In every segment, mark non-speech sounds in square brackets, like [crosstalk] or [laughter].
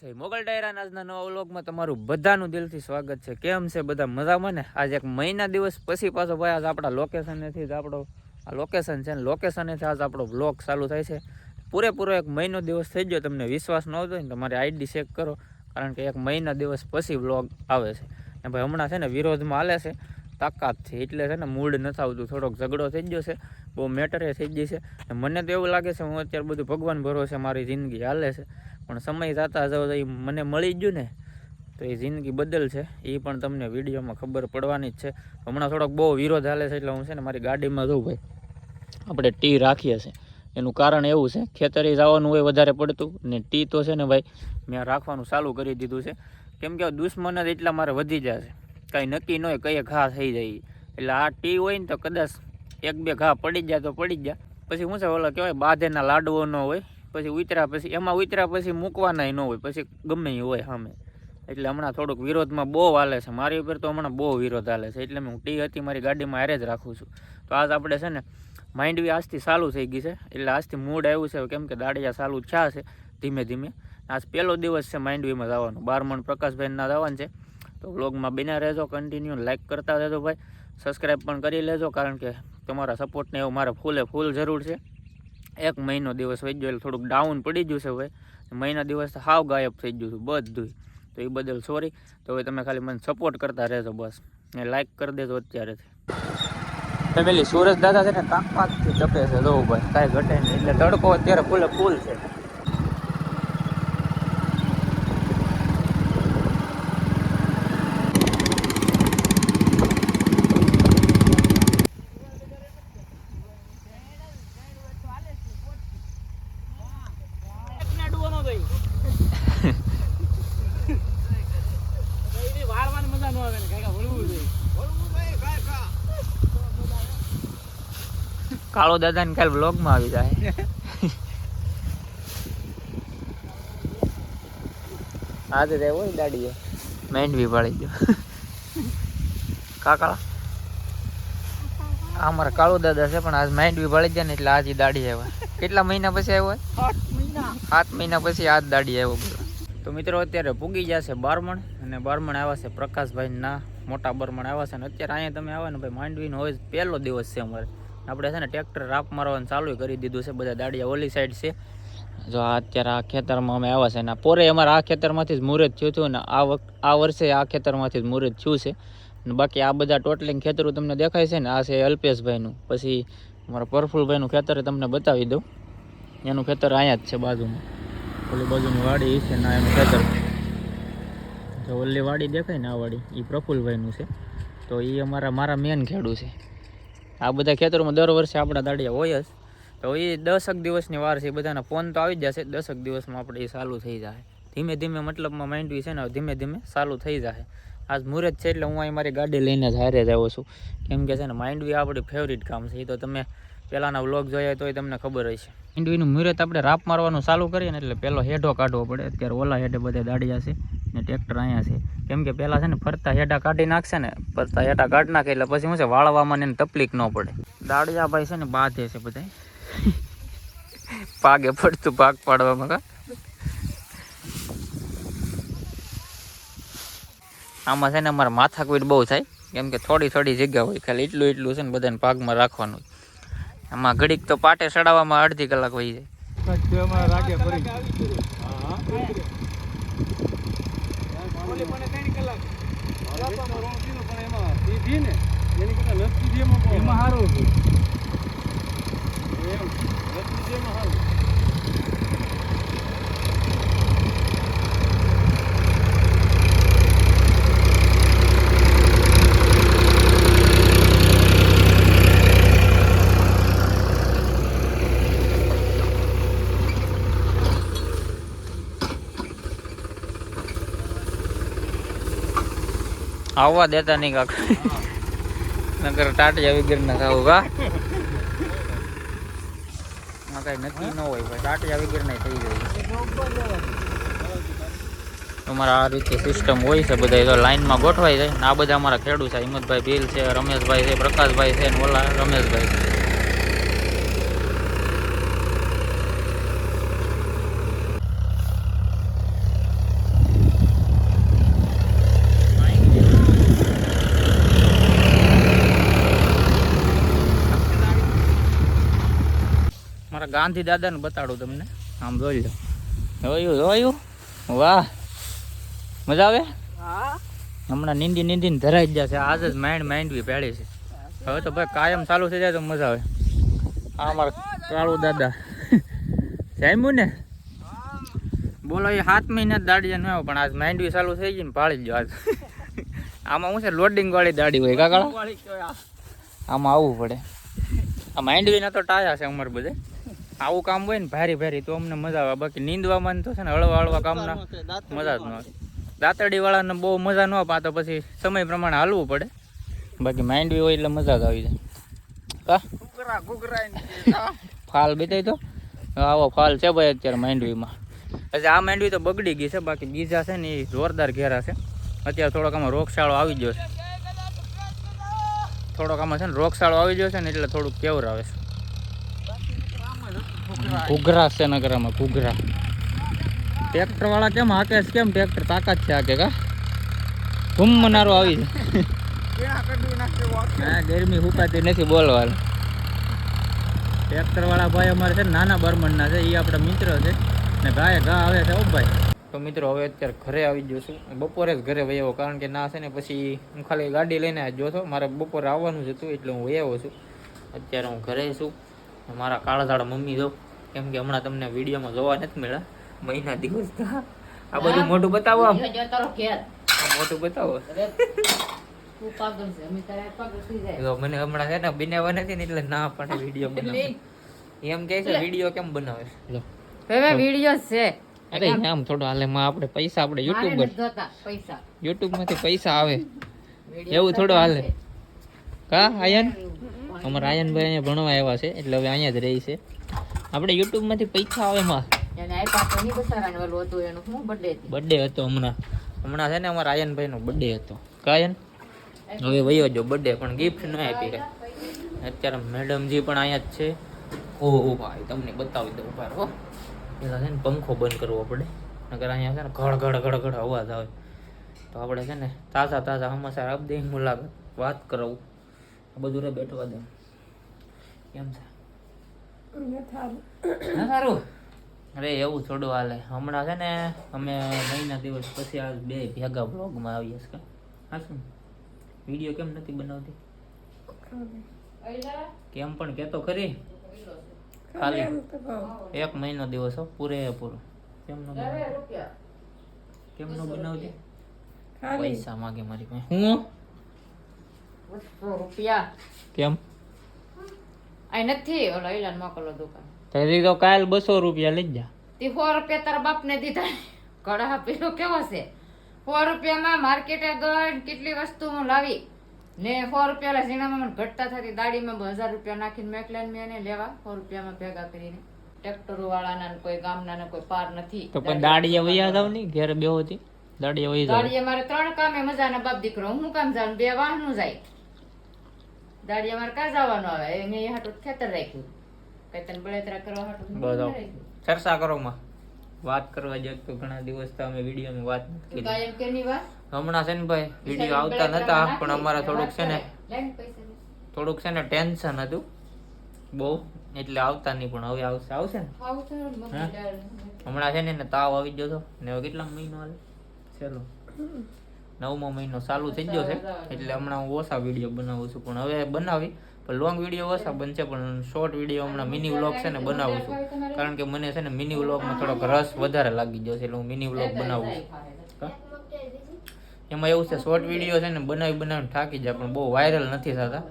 જય મોગલ ડાયરાના આજના નવા વ્લોગમાં તમારું બધાનું દિલથી સ્વાગત છે. કેમ છે બધા મજામાં ને? આજે એક મહિના દિવસ પછી પાછો ભાઈ આજ આપણા લોકેશનેથી જ આપણો આ લોકેશન છે ને લોકેશનેથી આજ આપણો બ્લોગ ચાલુ થાય છે. પૂરેપૂરો એક મહિનો દિવસ થઈ ગયો, તમને વિશ્વાસ ન હતો ને તમારી આઈડી ચેક કરો, કારણ કે એક મહિના દિવસ પછી વ્લોગ આવે છે. ને ભાઈ હમણાં છે ને વિરોધમાં હાલે છે, તાકાતથી. એટલે છે ને મૂડ નથી આવતું, થોડોક ઝઘડો થઈ ગયો છે, બહુ મેટરે થઈ ગઈ છે. મને તો એવું લાગે છે, હું અત્યારે બધું ભગવાન ભરોસે મારી જિંદગી હાલે છે. પણ સમય જતા જતા એ મને મળી ગયું ને, તો એ જિંદગી બદલ છે. એ પણ તમને વિડીયોમાં ખબર પડવાની જ છે. હમણાં થોડોક બહુ વિરોધ હાલે છે એટલે હું છે ને મારી ગાડીમાં જઉં ભાઈ આપણે ટી રાખીએ છીએ. એનું કારણ એવું છે, ખેતરે જવાનું હોય વધારે પડતું, ને ટી તો છે ને ભાઈ, મેં રાખવાનું ચાલુ કરી દીધું છે. કેમ કે દુશ્મન જ એટલા મારે વધી જશે કાંઈ નક્કી ન હોય કઈ ઘા થઈ જાય. એટલે આ ટી હોય ને તો કદાચ એક બે ઘા પડી જાય તો પડી જ જાય. પછી હું છે ઓલા કહેવાય બાધેના લાડવો ન હોય પછી ઉતરા પછી, એમાં ઉતરા પછી મૂકવાના ન હોય, પછી ગમે એ હોય સામે. એટલે હમણાં થોડુંક વિરોધમાં બહુ હાલે છે. મારી ઉપર તો હમણાં બહુ વિરોધ હાલે છે. એટલે હું ટી હતી મારી ગાડીમાં હારે જ રાખું છું. તો આજ આપણે છે ને માઇન્ડવી આજથી ચાલુ થઈ ગઈ છે. એટલે આજથી મૂડ આવ્યું છે. કેમ કે દાડિયા ચાલુ થયા છે, ધીમે ધીમે. આજ પહેલો દિવસ છે માઇન્ડવીમાં જવાનું. બારમણ પ્રકાશભાઈના જવાનું છે. તો વ્લોગમાં બિના રહેજો કન્ટિન્યુ લાઇક કરતા રહેજો ભાઈ. સબસ્ક્રાઈબ પણ કરી લેજો, કારણ કે તમારા સપોર્ટને એવું મારે ફૂલે ફૂલ જરૂર છે. એક મહિનો દિવસ વહી ગયો એટલે થોડુંક ડાઉન પડી ગયું છે હવે. મહિના દિવસ હાવ ગાયબ થઈ ગયું હતું બધું તો એ બદલ સોરી તો હવે તમે ખાલી મને સપોર્ટ કરતા રહેજો બસ. ને લાઇક કરી દેજો અત્યારેથી. પેલી સુરજ દાદા છે ને કાંકમાંથી જપે છે, જોવું ભાઈ. કાંઈ ઘટે નહીં. એટલે તડકો અત્યારે ફૂલે ફૂલ છે. કાળો દાદા ને કાલ બ્લોગમાં આવી જાય. આજે તે હોય દાડીએ મેંડવી પાડી ગયો. કાકા આ મારા કાળો દાદા છે પણ આજ મેંડવી પાડી જાય ને એટલે આજે દાડી આવ્યા કેટલા મહિના પછી આવ્યો સાત મહિના. પછી આજ દાડી આવ્યો બોલો. તો મિત્રો અત્યારે પૂગી જશે બારમણ અને બારમણ આવ્યા છે પ્રકાશભાઈ ના મોટા બારમણ આવ્યા છે અને અત્યારે અહીંયા તમે આવ્યા ને ભાઈ માંડવીનો હોય પહેલો દિવસ છે અમારે. આપણે છે ને ટ્રેક્ટર રાપ મારવાનું ચાલુ કરી દીધું છે, બધા દાડિયા ઓલી સાઈડ છે. જો અત્યારે આ ખેતરમાં અમે આવ્યા છે ને પોરે અમારે આ ખેતરમાંથી જ મુહૂર્ત થયું હતું ને આ આ વર્ષે આ ખેતરમાંથી જ મુહૂર્ત થયું છે. બાકી આ બધા ટોટલિંગ ખેતરો તમને દેખાય છે ને, આ છે અલ્પેશભાઈનું. પછી અમારા પરફુલભાઈનું ખેતર તમને બતાવી દઉં. એનું ખેતર અહીંયા જ છે બાજુમાં. ઓલી બાજુની વાડી છે ને એનું ખેતર. જો ઓલી વાડી દેખાય ને આ વાડી એ પ્રફુલભાઈનું છે. તો એ અમારા, મારા મેન ખેડૂ છે. આ બધા ખેતરોમાં દર વર્ષે આપણા દાડિયા હોય જ. તો એ દસક દિવસની વાર છે બધાના ફોન તો આવી જ જશે, દસક દિવસમાં આપણે એ ચાલુ થઈ જાય. ધીમે ધીમે મતલબમાં માઇન્ડવી છે ને ધીમે ધીમે ચાલુ થઈ જાય. આજ મુહૂર્ત છે એટલે હું અહીં મારી ગાડી લઈને જ હારે જ છું. કેમ કે છે ને માઇન્ડવી આપણી ફેવરિટ કામ છે. એ તો તમે પહેલાંના વ્લોગ જોયા તો તમને ખબર હશે. માંડવીનું મુહૂર્ત આપણે રાપ મારવાનું ચાલુ કરીએ ને એટલે પહેલો હેઠો કાઢવો પડે. અત્યારે ઓલા હેઠે બધા દાડિયા છે. ને ટ્રેક્ટર અહીંયા છે. કેમ કે પહેલાં છે ને ફરતા હેડા કાઢી નાખશે ને ફરતા હેડા કાઢી નાખે એટલે પછી શું છે વાળવામાં ને એને તકલીફ ન પડે. દાડિયા ભાઈ છે ને બાંધે છે બધા પાગે પડતું પાક પાડવામાં કા. આમાં છે ને અમારે માથાકૂટ બહુ થાય. કેમ કે થોડી થોડી જગ્યા હોય ખાલી એટલું એટલું છે ને બધાને પાકમાં રાખવાનું. આમાં ઘડીક તો પાટે ચડાવવામાં અડધી કલાક વહી જાય. ખાલી મને ત્રણ કલાક પણ એમાં એ ભી ને એની કરતા નથી એમાં સારું હતું. આવવા દેતા નહીં કાકા. નકર ટાટિયા વગર ના ખાવું કા? કઈ નક્કી ન હોય ભાઈ. ટાટિયા વગર ના થઈ જાય અમારા આ રીતે સિસ્ટમ હોય છે બધા તો લાઈનમાં ગોઠવાઈ જાય ને આ બધા અમારા ખેડૂત છે. હિંમતભાઈ ભીલ છે, રમેશભાઈ છે, પ્રકાશભાઈ છે, ને ઓલા રમેશભાઈ છે. ગાંધી દાદાને બતાડું તમને. આમ જોઈ લો. જોયું જોયું? વાહ. મજા આવે? હમણાં નીંદી નીંદી ધરાઈ જ જશે. આજ જ માઇન્ડ માઇન્ડવી બી છે. હવે તો ભાઈ કાયમ ચાલુ થઈ જાય તો મજા આવે. આ મારા કાળુ દાદા. જામ્યું ને? બોલો એ સાત મહિના દાડી ન આવ્યો પણ આજ માઇન્ડવી ચાલુ થઈ ગઈ ને ભાળી જ આજ. આમાં હું છે? લોડિંગ વાળી દાડી હોય કાકા. આમાં આવવું પડે. આ માઇન્ડવીના તો ટાયા છે અમારે બધે. આવું કામ હોય ને ભારી ભારી તો અમને મજા આવે. બાકી નીંદવામાં તો છે ને હળવા હળવા કામના મજા જ ન આવે. દાંતરડી વાળાને બહુ મજા ન આપા તો પછી સમય પ્રમાણે હાલવું પડે. બાકી માંડવી હોય એટલે મજા જ આવી જાય. [laughs] ફાલ બેતાય તો? આવો ફાલ છે ભાઈ અત્યારે માંડવીમાં. હજી આ માંડવી તો બગડી ગઈ છે બાકી બીજા છે ને એ જોરદાર ઘેરા છે. અત્યારે થોડોક આમાં રોગશાળો આવી ગયો છે. થોડોક આમાં છે ને રોગશાળો આવી ગયો છે ને એટલે થોડુંક કેવર આવે છે. ઘૂઘરા છે નગરમાં ઘૂઘરા ટ્રેક્ટર વાળા કેમ હાકે છે? કેમ ટ્રેક્ટર તાકાત છે હાકે કા? ધૂમ મનારો આવી? હા ગરમી હુકાતી નથી બોલવાનું ટ્રેક્ટર વાળા ભાઈ અમારે છે ને નાના બર્મનના છે એ આપણા મિત્ર છે. ને ગાય ઘા આવે છે ઓ ભાઈ. તો મિત્રો હવે અત્યારે ઘરે આવી ગયો છું. બપોરે જ ઘરે વયાવો કારણ કે ના છે ને પછી હું ખાલી ગાડી લઈને જ જો છો. મારે બપોરે આવવાનું જ હતું એટલે હું વયાવો છું. અત્યારે હું ઘરે છું. મારા કાળાઝાડા મમ્મી જો કેમ કે હમણાં તમને વિડીયોમાં જોવા નથી મળ્યા. મહિના દિવસ આ બધું મોટું બતાવો આમ. જો તારો ઘેર. આ મોટું બતાવો. મને હમણાં છે ને બનાવવા નથી ને એટલે ના પડે વીડિયો બનાવે એમ કે છે વીડિયો કેમ બનાવે? લો. હવે વીડિયો છે. અરે આમ થોડો હાલે માં આપણે પૈસા આપણે યુટ્યુબ યુટ્યુબર પૈસા. યુટ્યુબમાંથી પૈસા આવે. એવું થોડું હાલે. કા આયન? અમારા આયનભાઈ અહીંયા ભણવા આવ્યા છે એટલે હવે અહીંયા જ રહી છે. આપણે યુટ્યુબમાંથી પૈસા આવે માં એને આપ્યા તો નહીં બસારાને ઓલું હતું એનું શું birthday બર્થડે હતો હમણાં. હમણાં છે ને અમારા આયનભાઈ નો બર્થડે હતો. કાયન? હવે વયો જો બર્થડે પણ ગિફ્ટ ન આપી અત્યારે મેડમજી પણ અહીંયા જ છે. ઓહો ભાઈ તમને બતાવી દઉં ઊભા હો પેલા છે ને પંખો બંધ કરવો પડે. નકર અહીંયા છે ને ઘડ ઘડ ઘડ ઘડ અવાજ આવે. તો આપણે છે ને તાજા તાજા હમાસા આપી મુલાકાત. વાત કરાવું. આ બધું રે બેઠવા દે. કેમ છે? ના સારું. અરે એવું થોડું હાલે. હમણાં છે ને અમે મહિના દિવસ પછી આ બે ભેગા બ્લોગમાં આવીએ છીએ. હા શું? વીડિયો કેમ નથી બનાવતી? કેમ પણ કેતો ખરી. ખાલી. એક મહિનો દિવસ હો પૂરેપૂરો. કેમ નો? કેમ નો બનાવતી? પૈસા માગે મારી પાસે. હું? રૂપિયા. કેમ? આ નથી ઓલો ઇલાન મોકલો દુકાન. તારી તો કાલ બસો રૂપિયા લઈ જા. તે સો રૂપિયા તારા બાપને દીધા. કડા પેલો કેવો છે? સો રૂપિયામાં માર્કેટે ગણ કેટલી વસ્તુ હું લાવી? ને સો રૂપિયા ઝીણામાં મને ઘટતા થતી દાડીમાં હજાર રૂપિયા નાખીને મેકલાન મેં એને લેવા સો રૂપિયામાં ભેગા કરીને. ટ્રેક્ટરો વાળાના ને કોઈ ગામના ના કોઈ પાર નથી. તો પણ દાડીએ વૈયા જાવની ઘેર બેહો હતી દાડીએ જાવ. દાડીએ મારે ત્રણ કામે મજાના બાપ દીકરો. હું કામ જાઉં બે વાહનું જાય. મારે કાં જવાનું આવે? એને હાટું ખેતર રાખ્યું. કઈ તને બળેતરા કરવા હાટું બધો ચર્ચા કરો માં. વાત કરવા જગ તો ઘણા દિવસ તો અમે વિડીયોમાં વાત નથી કરી કાયમ કેની વાત? હમણાં છે ને ભાઈ વીડિયો આવતા નતા પણ અમારે થોડુંક છે ને. થોડુંક છે ને ટેન્શન હતું. બહુ એટલે આવતા નહીં પણ હવે આવશે. આવશે ને. હમણાં છે ને તાવ આવી ગયો હતો. ને હવે કેટલા મહિનો હાલે? ચલો. [laughs] નવમો મહિનો ચાલુ થઈ ગયો છે એટલે હમણાં હું ઓછા વીડિયો બનાવું છું પણ હવે બનાવી પણ લોંગ વીડિયો ઓછા બનશે પણ શોર્ટ વીડિયો હમણાં મિની વ્લોગ છે ને બનાવું છું કારણ કે મને છે ને મિની વ્લોગમાં થોડોક રસ વધારે લાગી ગયો છે એટલે હું મિની વ્લોગ બનાવું છું? એમાં એવું છે શોર્ટ વીડિયો છે ને બનાવી બનાવીને થાકી જાય પણ બહુ વાયરલ નથી થતા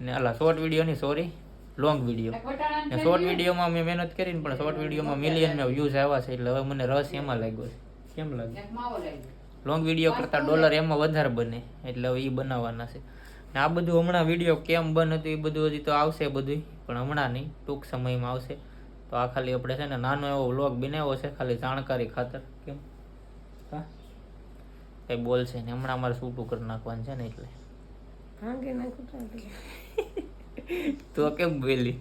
ને આલા શોર્ટ વિડીયોની સોરી લોંગ વીડિયો ને શોર્ટ વિડીયોમાં મેં મહેનત કરીને પણ શોર્ટ વિડીયોમાં મિલિયન મેં વ્યૂઝ આવ્યા છે એટલે હવે મને રસ એમાં લાગ્યો છે કેમ લાગે એક માવો લઈ લે. લોંગ વીડિયો કરતાં ડોલર એમાં વધારે બને એટલે હવે એ બનાવવાના છે. ને આ બધું હમણાં વીડિયો કેમ બન હતું એ બધું હજી તો આવશે બધું પણ હમણાં નહીં ટૂંક સમયમાં આવશે. તો આ ખાલી આપણે છે ને નાનો એવો વ્લોગ બનાવ્યો છે ખાલી જાણકારી ખાતર કેમ? હા? કઈ બોલશે ને હમણાં અમારે શૂટું કરી નાખવાનું છે ને એટલે. [laughs] તો કેમ બોલી?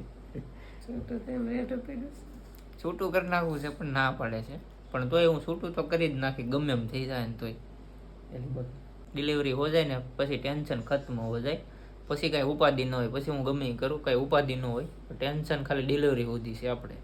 છૂટું કરી નાખવું છે પણ ના પાડે છે. પણ તોય હું છૂટું તો કરી જ નાખી ગમે એમ થઈ જાય ને તોય. એની બસ ડિલિવરી હો જાય ને પછી ટેન્શન ખત્મ હો જાય. પછી કાંઈ ઉપાધિ ન હોય પછી હું ગમે કરું કાંઈ ઉપાધિ ન હોય ટેન્શન ખાલી ડિલિવરી સુધી છે આપણે.